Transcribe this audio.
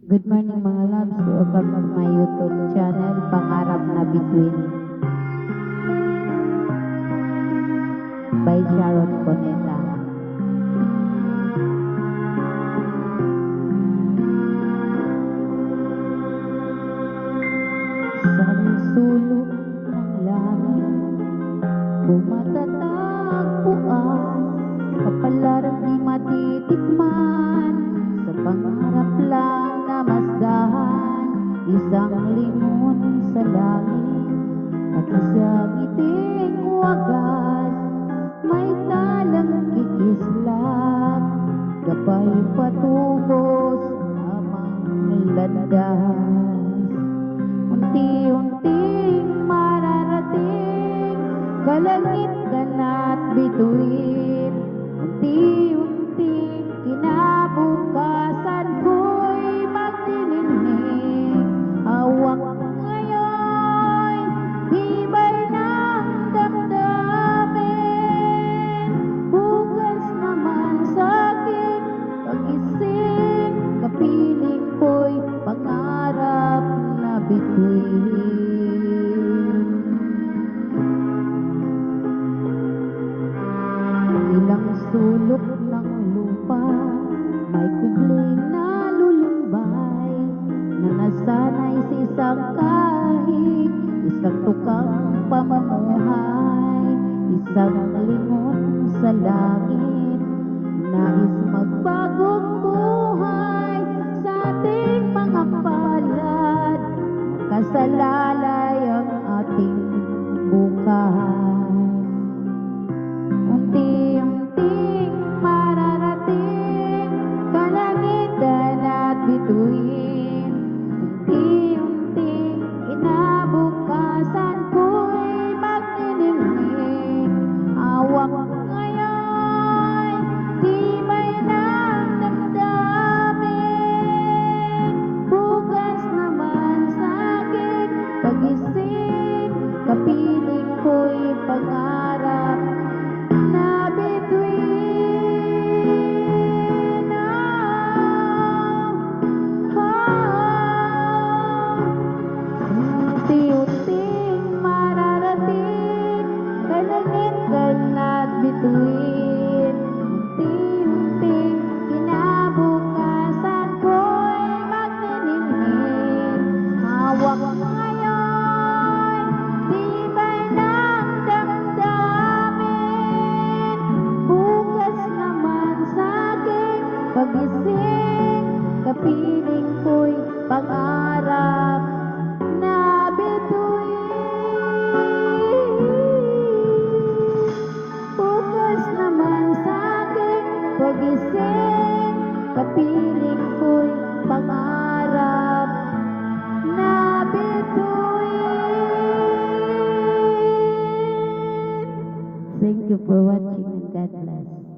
Good morning mga loves. Welcome to my YouTube channel, Pangarap na Bituin. By Sharon Coneta. Sa sulok ng langit, bumatatagpo ang kapalarang di matitikman sa pangarap lang na masdahan isang lingon sa langit at isang iting wagas may talang kikislap gabay patubos amang landas unti-unting mararating kalangitan at bituin unti-unting kinabukasan na bituin Ilang sulok ng lupa May kubling na lulumbay Na nasanay sa isang Isang tukang pamumuhay. Isang lingon sa langit Nais magbagong buhay salala Aradhana you for watching and God bless.